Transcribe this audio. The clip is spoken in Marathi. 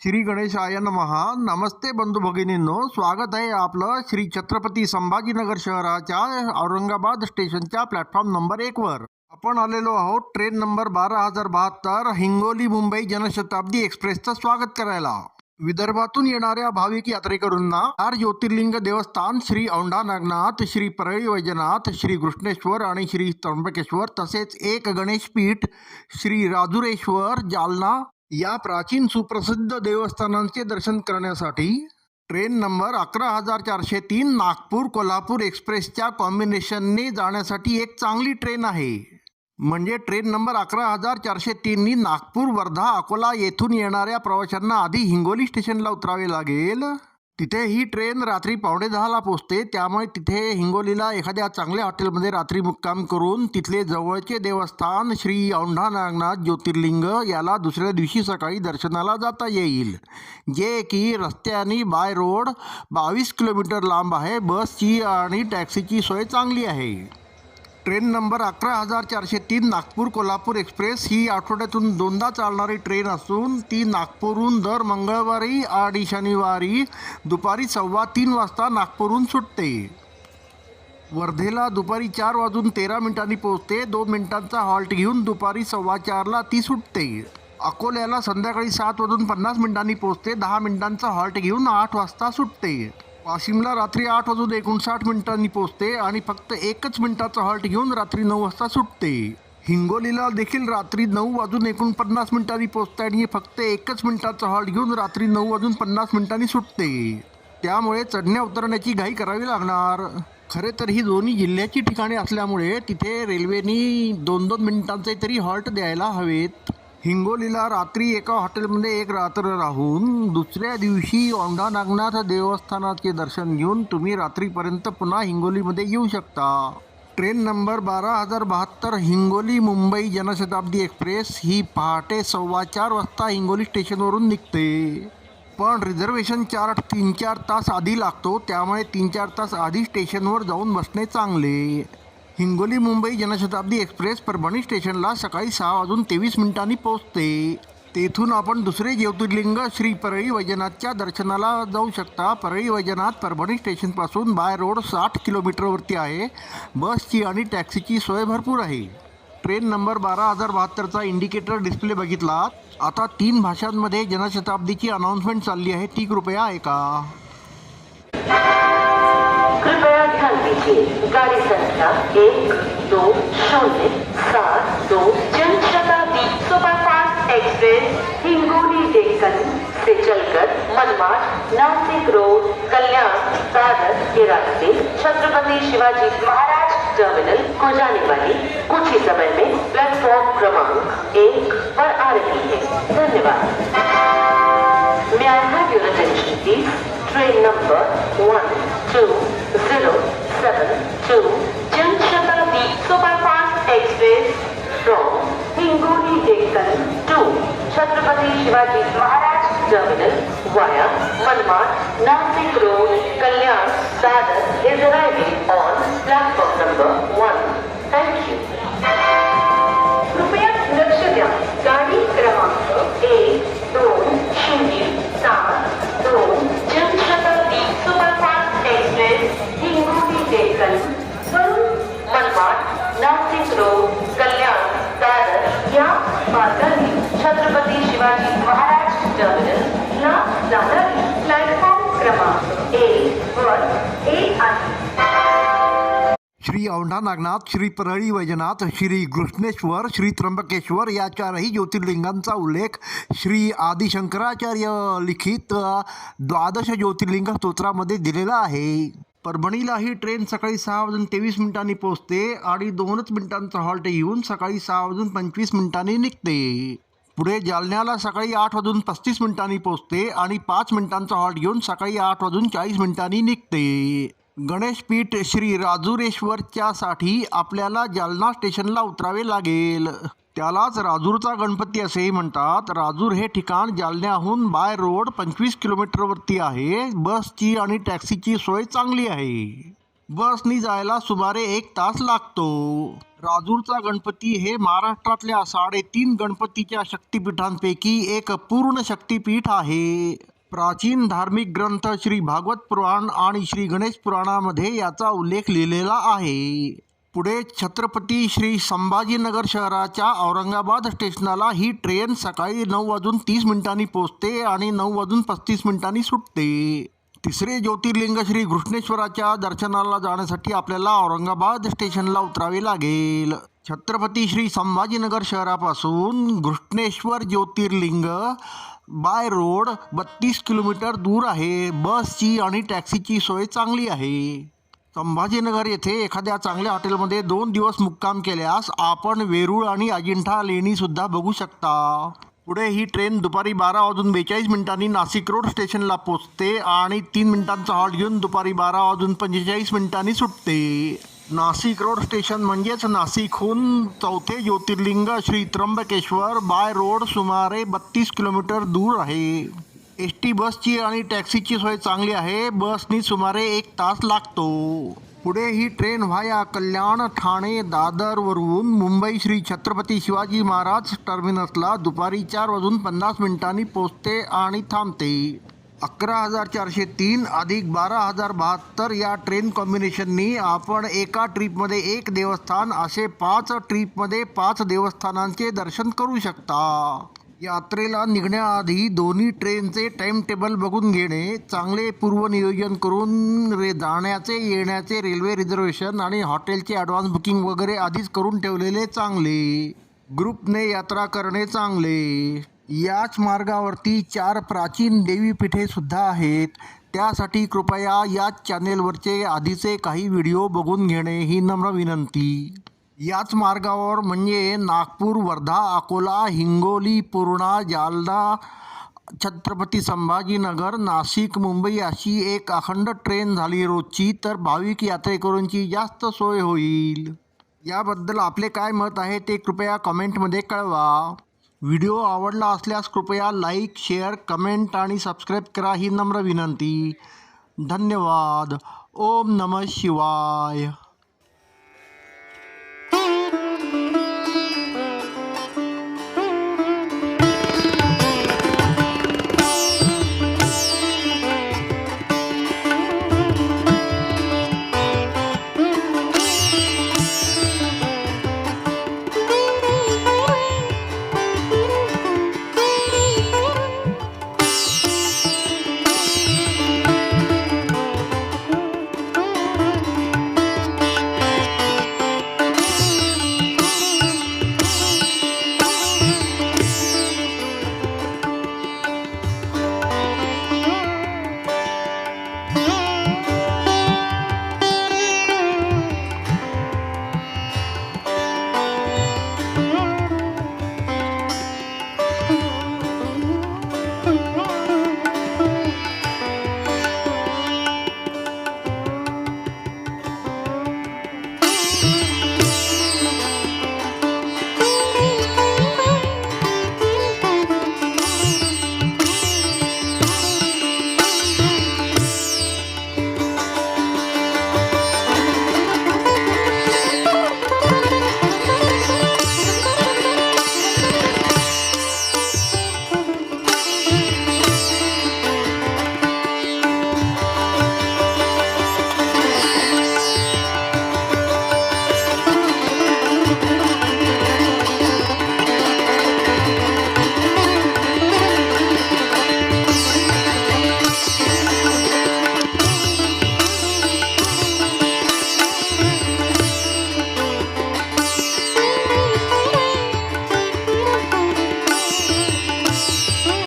श्री गणेशाय महा नमस्ते बंधू भगिनींनो. स्वागत आहे आपलं श्री छत्रपती संभाजीनगर शहराच्या औरंगाबाद स्टेशनच्या प्लॅटफॉर्म नंबर एकवर आपण आलेलो आहोत ट्रेन नंबर बारा हजार बहात्तर हिंगोली मुंबई जनशताब्दी एक्सप्रेसचं स्वागत करायला. विदर्भातून येणाऱ्या भाविक यात्रेकरूंना चार ज्योतिर्लिंग देवस्थान श्री औंढा नागनाथ श्री परळी वैजनाथ श्री कृष्णेश्वर आणि श्री त्र्यंबकेश्वर तसेच एक गणेशपीठ श्री राजुरेश्वर जालना या प्राचीन सुप्रसिद्ध देवस्थानांचे दर्शन करण्यासाठी ट्रेन नंबर अकरा हजार चारशे तीन नागपूर कोल्हापूर एक्सप्रेसच्या कॉम्बिनेशनने जाण्यासाठी एक चांगली ट्रेन आहे. म्हणजे ट्रेन नंबर अकरा हजार चारशे तीननी नागपूर वर्धा अकोला येथून येणाऱ्या प्रवाशांना आधी हिंगोली स्टेशनला उतरावे लागेल. तिथे ही ट्रेन रात्री पावणे दहाला पोचते त्यामुळे तिथे हिंगोलीला एखाद्या चांगल्या हॉटेलमध्ये रात्री मुक्काम करून तिथले जवळचे देवस्थान श्री औंढा नागनाथ ज्योतिर्लिंग याला दुसऱ्या दिवशी सकाळी दर्शनाला जाता येईल. जे की रस्त्याने बाय रोड बावीस किलोमीटर लांब आहे. बसची आणि टॅक्सीची सोय चांगली आहे. ट्रेन नंबर अकरा हजार चारशे तीन नागपूर कोल्हापूर एक्सप्रेस ही आठवड्यातून दोनदा चालणारी ट्रेन असून ती नागपूरहून दर मंगळवारी आणि शनिवारी दुपारी सव्वा तीन वाजता नागपूरहून सुटते. वर्धेला दुपारी चार वाजून तेरा मिनिटांनी पोहोचते. दोन मिनिटांचा हॉल्ट घेऊन दुपारी सव्वा चारला ती सुटते. अकोल्याला संध्याकाळी सात वाजून पन्नास मिनिटांनी पोहोचते. दहा मिनिटांचा हॉल्ट घेऊन आठ वाजता सुटते. वाशिमला रात्री आठ वाजून एकोणसाठ मिनिटांनी पोहोचते आणि फक्त एकच मिनिटाचा हॉल्ट घेऊन रात्री नऊ वाजता सुटते. हिंगोलीला देखील रात्री नऊ वाजून एकोणपन्नास मिनिटांनी पोहोचते आणि फक्त एकच मिनिटाचा हॉल्ट घेऊन रात्री नऊ वाजून पन्नास मिनिटांनी सुटते. त्यामुळे चढण्या उतरण्याची घाई करावी लागणार. खरे तर ही दोन्ही जिल्ह्याची ठिकाणे असल्यामुळे तिथे रेल्वेनी दोन दोन मिनिटांचे तरी हॉल्ट द्यायला हवेत. हिंगोलीला रात्री एका हॉटेलमध्ये एक रात्र राहून दुसऱ्या दिवशी औंढा नागनाथ देवस्थानाचे दर्शन घेऊन तुम्ही रात्रीपर्यंत पुन्हा हिंगोलीमध्ये येऊ शकता. ट्रेन नंबर बारा हजार बहात्तर हिंगोली मुंबई जनशताब्दी एक्सप्रेस ही पहाटे सव्वा चार वाजता हिंगोली स्टेशनवरून निघते. पण रिझर्वेशन चार्ट तीन चार तास आधी लागतो त्यामुळे तीन चार तास आधी स्टेशनवर जाऊन बसणे चांगले. हिंगोली मुंबई जनशताब्दी एक्सप्रेस परभणी स्टेशनला सकाळी सहा वाजून तेवीस मिनिटांनी पोहोचते. तेथून आपण दुसरे ज्योतिर्लिंग श्री परळी वैजनाथच्या दर्शनाला जाऊ शकता. परळी वैजनाथ परभणी स्टेशनपासून बाय रोड साठ किलोमीटरवरती आहे. बसची आणि टॅक्सीची सोय भरपूर आहे. ट्रेन नंबर बारा हजार बहात्तरचा इंडिकेटर डिस्प्ले बघितला. आता तीन भाषांमध्ये जनशताब्दीची अनाऊन्समेंट चालली आहे. ती कृपया ऐका पाहिजे गाड़ी संख्या एक दोन शून्य सात दोन जनशताब्दी सुपरफास्ट एक्सप्रेस हिंगोली डेक्कन से चलकर मनमाड नासिक रोड कल्याण दादर के रास्ते छत्रपति शिवाजी महाराज टर्मिनल को जाने वाली कुछ ही समय में शिवाजी महाराष्ट्र जंगल via Manmad Nashik road Kalyan Dadar is on platform number क्रमांक एक वर एक आहे श्री औंढा नागनाथ श्री परळी वैजनाथ श्री कृष्णेश्वर श्री त्र्यंबकेश्वर या चारही ज्योतिर्लिंगांचा उल्लेख श्री आदिशंकराचार्य लिखित द्वादश ज्योतिर्लिंग स्तोत्रामध्ये दिलेला आहे. परभणीला ही ट्रेन सकाळी सहा वाजून तेवीस मिनिटांनी पोहोचते आणि दोनच मिनिटांचा हॉल्ट येऊन सकाळी सहा वाजून पंचवीस मिनिटांनी निघते. पुढे जालन्याला सकाळी आठ वाजून पस्तीस मिनिटांनी पोहोचते आणि पाच मिनिटांचा हॉल्ट घेऊन सकाळी आठ वाजून चाळीस मिनिटांनी निघते. गणेशपीठ श्री राजुरेश्वरच्यासाठी आपल्याला जालना स्टेशनला उतरावे लागेल. त्यालाच राजूरचा गणपती असेही म्हणतात. राजूर हे ठिकाण जालन्याहून बाय रोड पंचवीस किलोमीटरवरती आहे. बसची आणि टॅक्सीची सोय चांगली आहे. बसनी जायला सुमारे एक तास लागतो. राजूरचा गणपती हे महाराष्ट्रातल्या साडेतीन गणपतीच्या शक्तिपीठांपैकी एक पूर्ण शक्तिपीठ आहे. प्राचीन धार्मिक ग्रंथ श्री भागवत पुराण आणि श्री गणेश पुराणामध्ये याचा उल्लेख लिहिलेला आहे. पुढे छत्रपती श्री संभाजीनगर शहराच्या औरंगाबाद स्टेशनाला ही ट्रेन सकाळी नऊ वाजून तीस मिनिटांनी पोचते आणि नऊ वाजून पस्तीस मिनिटांनी सुटते. तिसरे ज्योतिर्लिंग श्री घृष्णेश्वराच्या दर्शनाला जाण्यासाठी आपल्याला औरंगाबाद स्टेशनला उतरावे लागेल. छत्रपती श्री संभाजीनगर शहरापासून घृष्णेश्वर ज्योतिर्लिंग बाय रोड बत्तीस किलोमीटर दूर आहे. बसची आणि टॅक्सीची सोय चांगली आहे. संभाजीनगर येथे एखाद्या चांगल्या हॉटेलमध्ये दोन दिवस मुक्काम केल्यास आपण वेरूळ आणि अजिंठा लेणीसुद्धा बघू शकता. पुढे ही ट्रेन दुपारी बारा वाजून बेचाळीस मिनिटांनी नाशिक रोड स्टेशनला पोचते आणि तीन मिनिटांचा हॉल्ट घेऊन दुपारी बारा वाजून पंचेचाळीस मिनिटांनी सुटते. नाशिक रोड स्टेशन म्हणजेच नाशिकहून चौथे ज्योतिर्लिंग श्री त्र्यंबकेश्वर बाय रोड सुमारे बत्तीस किलोमीटर दूर आहे. एस टी बसची आणि टॅक्सीची सोय चांगली आहे. बसनी सुमारे एक तास लागतो. पुढे ही ट्रेन व्हाया कल्याण ठाणे दादरवरून मुंबई श्री छत्रपती शिवाजी महाराज टर्मिनसला दुपारी चार वाजून पन्नास मिनिटांनी पोचते आणि थांबते. अकरा हजार चारशे तीन अधिक बारा हजार बहात्तर या ट्रेन कॉम्बिनेशननी आपण एका ट्रीपमध्ये एक देवस्थान असे पाच ट्रीपमध्ये पाच देवस्थानांचे दर्शन करू शकता. यात्रेला निघण्याआधी दोन्ही ट्रेनचे टाईमटेबल बघून घेणे चांगले पूर्वनियोजन करून रे जाण्याचे येण्याचे रेल्वे रिझर्वेशन आणि हॉटेलचे ॲडव्हान्स बुकिंग वगैरे आधीच करून ठेवलेले चांगले. ग्रुपने यात्रा करणे चांगले. याच मार्गावरती चार प्राचीन देवीपीठे सुद्धा आहेत. त्यासाठी कृपया याच चॅनेलवरचे आधीचे काही व्हिडिओ बघून घेणे ही नम्र विनंती. याच मार्गावर म्हणजे नागपूर वर्धा अकोला हिंगोली पूर्णा जालना छत्रपती संभाजीनगर नाशिक मुंबई अशी एक अखंड ट्रेन झाली रोजची तर भाविक यात्रेकरूंची जास्त सोय होईल. याबद्दल आपले काय मत आहे ते कृपया कमेंटमध्ये कळवा. व्हिडिओ आवडला असल्यास कृपया लाईक शेअर कमेंट आणि सबस्क्राईब करा ही नम्र विनंती. धन्यवाद. ओम नम शिवाय.